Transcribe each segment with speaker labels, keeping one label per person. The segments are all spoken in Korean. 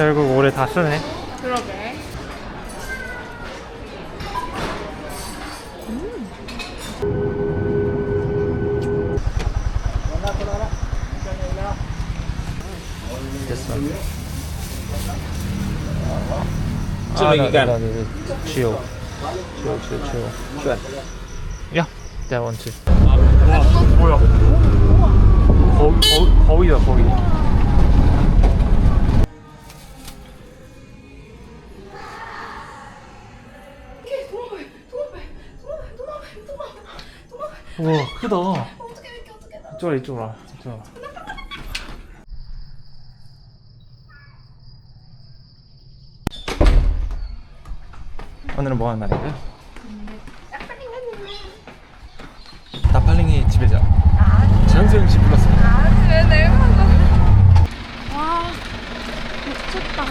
Speaker 1: 결국 올해 다 쓰네.
Speaker 2: 그러게.
Speaker 1: 됐어.
Speaker 3: 아, 나, 나, 나,
Speaker 1: 나, 지오. 지오, 지오,
Speaker 3: 지오.
Speaker 1: 야, 내가 원치. 뭐야? 거위, 거위, 거위다, 거위. 우와, 크다.
Speaker 2: 어떻게 이렇게 어떻게 나?
Speaker 1: 이쪽으로, 이쪽으로 와. 이쪽으로 와. 오늘은 뭐 하는 날인가요? 나팔링이 지배자. 장소영 씨 불렀습니다.
Speaker 2: 왜 내가 너? 와 미쳤다.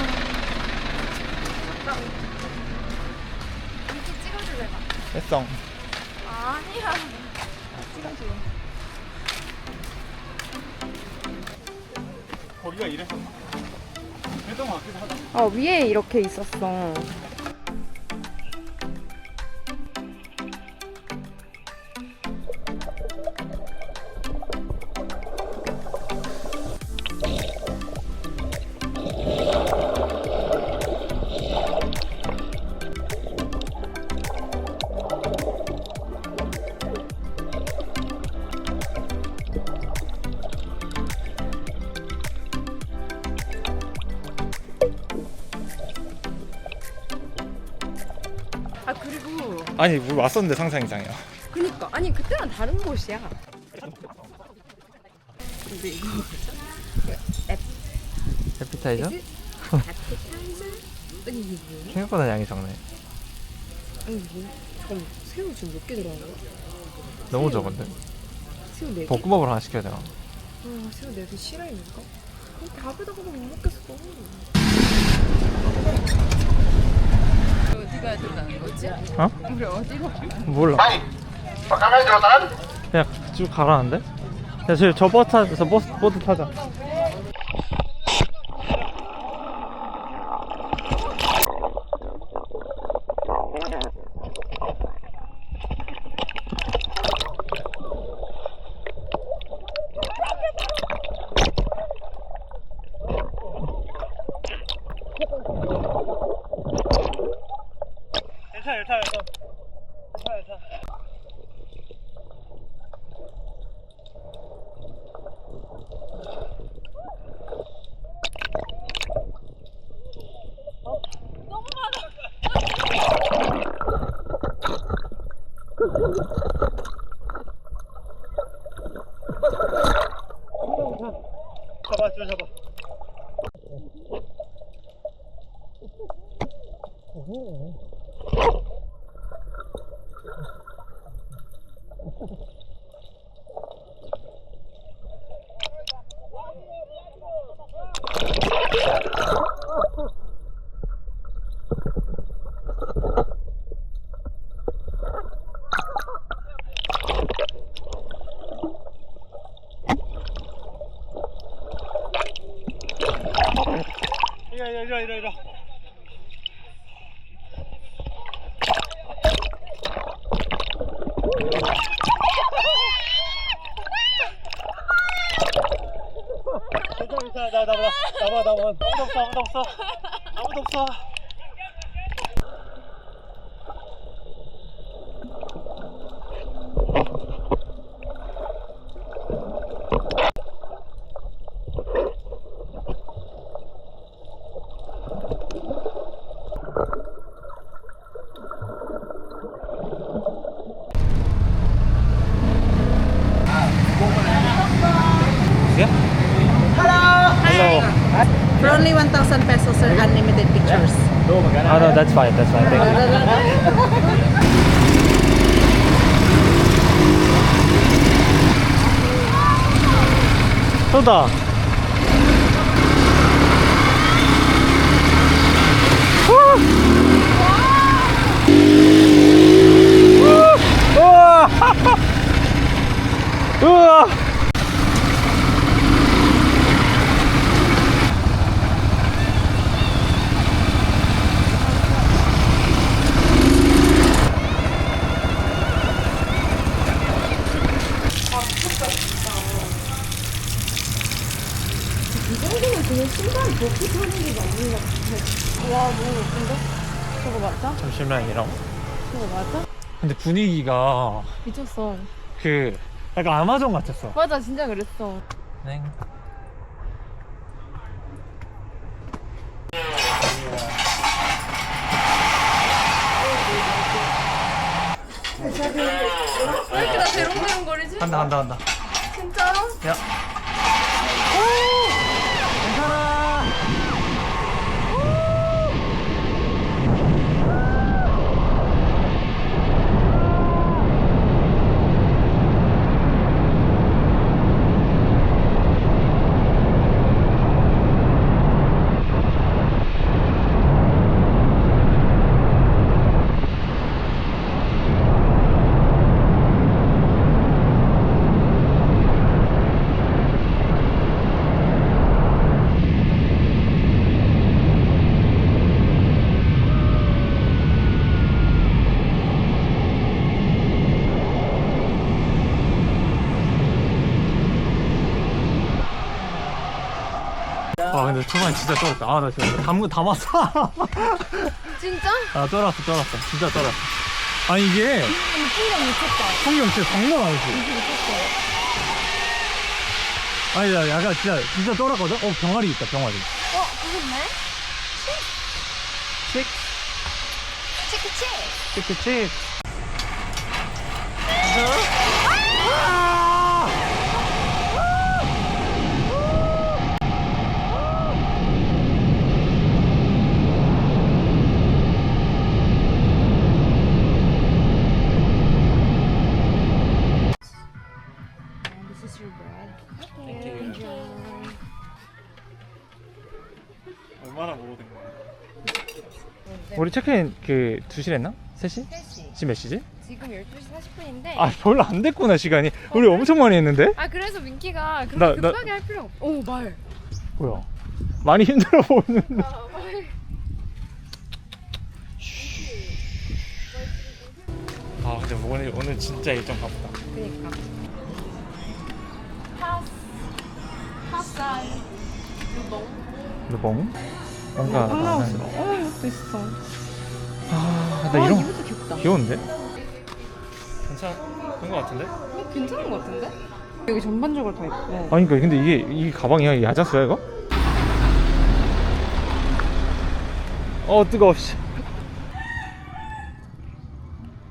Speaker 2: 이렇게 찍어줄래 봐.
Speaker 1: 했어.
Speaker 2: 어 위에 이렇게 있었어.
Speaker 1: 아니, 우리 왔었는데 상상 이상이야.
Speaker 2: 그니까 아니 그때랑 다른 곳이야. 근데 이거
Speaker 1: 해피타이저?
Speaker 2: 아니 이게 뭐야?
Speaker 1: 생각보다 양이 적네.
Speaker 2: 아니 뭐? 잠깐 새우 지금 몇 개 들어간 거야?
Speaker 1: 너무 적은데?
Speaker 2: 새우 네 개?
Speaker 1: 볶음밥을 하나 시켜야 되나?
Speaker 2: 아 새우 네개? 그럼 밥에다가도 못 먹겠어. 어디 가야 된다는 거지?
Speaker 1: 어?
Speaker 2: 우리 어디로?
Speaker 1: 몰라. 그냥 쭉 가라는데? 야, 저, 저 버스 타, 저 버스, 보드 타자. 괜찮아, 괜찮아, 괜찮아. 괜찮아, 괜찮아. 잡아, 저 잡아. 이리, 이리, 이리, 이리, 이리. 괜찮아, 괜찮아. 나, 나, 나, 나봐, 나봐. 아무도 없어, 아무도 없어. 아무도 없어. Yeah? Hello.
Speaker 4: For only 1,000 pesos, sir, unlimited pictures.
Speaker 1: Oh, no, that's fine. That's fine. Thank you. 쏟아.
Speaker 2: 벗고 타는 게 맞는 것 같아. 와, 너무 예쁜데? 저거 맞아?
Speaker 1: 잠시만요.
Speaker 2: 저거 맞아?
Speaker 1: 근데 분위기가
Speaker 2: 미쳤어.
Speaker 1: 그 약간 아마존 같았어.
Speaker 2: 맞아, 진짜 그랬어.
Speaker 1: 네.
Speaker 2: 왜 이렇게 나 대롱대롱 거리지?
Speaker 1: 간다 간다 간다.
Speaker 2: 진짜로?
Speaker 1: 야. 괜찮아. 아 근데 초반에 진짜 쩔었다. 아 나 진짜 담은 담았어.
Speaker 2: 진짜?
Speaker 1: 아 쩔었어 쩔었어. 진짜 쩔었어. 아니 이게
Speaker 2: 풍경 미쳤다.
Speaker 1: 풍경 진짜 장난 아니지. 아니 야 약간 진짜 진짜 쩔었거든. 어 병아리 있다 병아리.
Speaker 2: 어, 그렇네?
Speaker 1: 칙
Speaker 2: 치크치!
Speaker 1: 칙칙.
Speaker 2: This
Speaker 1: 얼마나 먹어도 된 거야? 우리 체크인 그 2시 했나? 3시?
Speaker 2: 3시.
Speaker 1: 지금 몇 시지?
Speaker 2: 지금 12시 40분인데.
Speaker 1: 아 별로 안 됐구나 시간이 우리 엄청 많이 했는데?
Speaker 2: 아 그래서 민키가 그렇게
Speaker 1: 나- 나-
Speaker 2: 급하게 할 필요 없어. 오 말.
Speaker 1: 뭐야 많이 힘들어 보이는
Speaker 2: 아 말.
Speaker 1: 아 근데 오늘, 오늘 진짜 일정 바쁘다
Speaker 2: 그니까. 유봉.
Speaker 1: 르봉? 뭔가
Speaker 2: 황나우스.
Speaker 1: 나는-
Speaker 2: 어 이것도 있어.
Speaker 1: 아, 나
Speaker 2: 와,
Speaker 1: 이런
Speaker 2: 이것도 귀엽다.
Speaker 1: 귀여운데? 괜찮은 거 같은데?
Speaker 2: 어, 괜찮은 것 같은데? 여기 전반적으로 다 있고.
Speaker 1: 아니 그러니까 근데 이게 이 가방이 야자수야 이거? 어 뜨거워 씨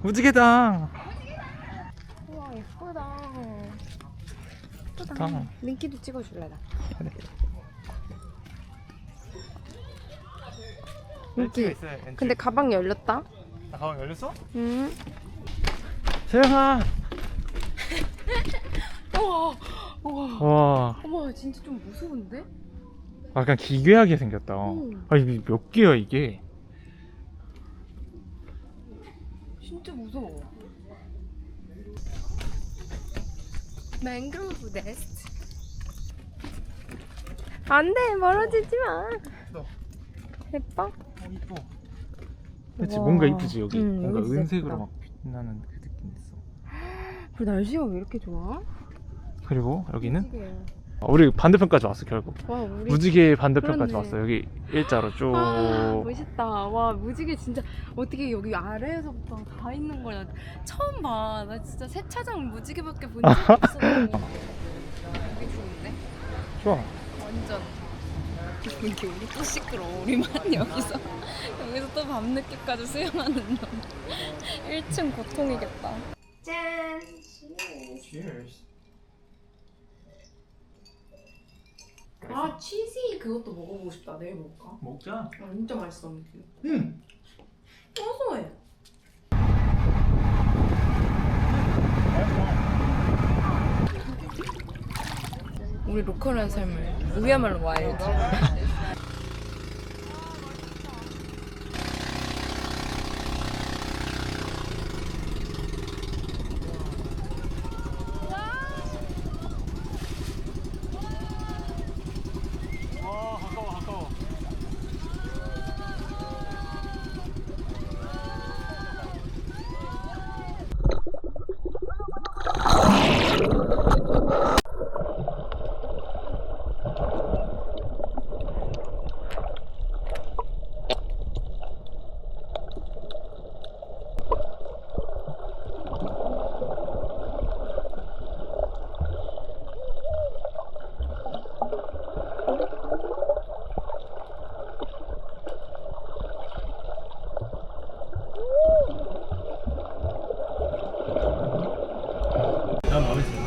Speaker 1: 무지개다
Speaker 2: 우와 예쁘다. 예쁘다.
Speaker 1: 좋다.
Speaker 2: 민키도 찍어줄래 나.
Speaker 1: 그래.
Speaker 2: 민키. 근데 가방 열렸다.
Speaker 1: 나 가방 열렸어?
Speaker 2: 응.
Speaker 1: 세영아
Speaker 2: 우와. 우와.
Speaker 1: 와
Speaker 2: 어머 진짜 좀 무서운데?
Speaker 1: 약간 기괴하게 생겼다
Speaker 2: 응.
Speaker 1: 아 이게 몇 개야 이게
Speaker 2: 진짜 무서워. 맹그로브 네스트. 안돼 멀어지지 마.
Speaker 1: 너.
Speaker 2: 예뻐?
Speaker 1: 어 이뻐 그치
Speaker 2: 우와.
Speaker 1: 뭔가 이쁘지 여기
Speaker 2: 응,
Speaker 1: 뭔가
Speaker 2: 여기 진짜
Speaker 1: 은색으로
Speaker 2: 예쁘다.
Speaker 1: 막 빛나는 그 느낌 있어
Speaker 2: 그리고 날씨가 왜 이렇게 좋아?
Speaker 1: 그리고 여기는. 아, 우리 반대편까지 왔어 결국
Speaker 2: 와 우리
Speaker 1: 무지개 반대편까지
Speaker 2: 그렇네.
Speaker 1: 왔어 여기 일자로 쭉
Speaker 2: 아, 멋있다. 와, 무지개 진짜 어떻게 여기 아래에서부터 다 있는 걸나 처음 봐. 나 진짜 세차장 무지개밖에 본 적이 없어. 여기 좋은데?
Speaker 1: 좋아
Speaker 2: 완전. 이렇게 우리 또 시끄러워. 우리만 여기서 여기서 또 밤늦게까지 수영하는 놈. 1층 고통이겠다. 짠. 아 치즈 그것도 먹어보고 싶다. 내일 먹을까?
Speaker 1: 먹자
Speaker 2: 아, 진짜 맛있어.
Speaker 1: 응
Speaker 2: 고소해. 우리 로컬한 삶을 우야말로 와일드.
Speaker 1: 마음에 들어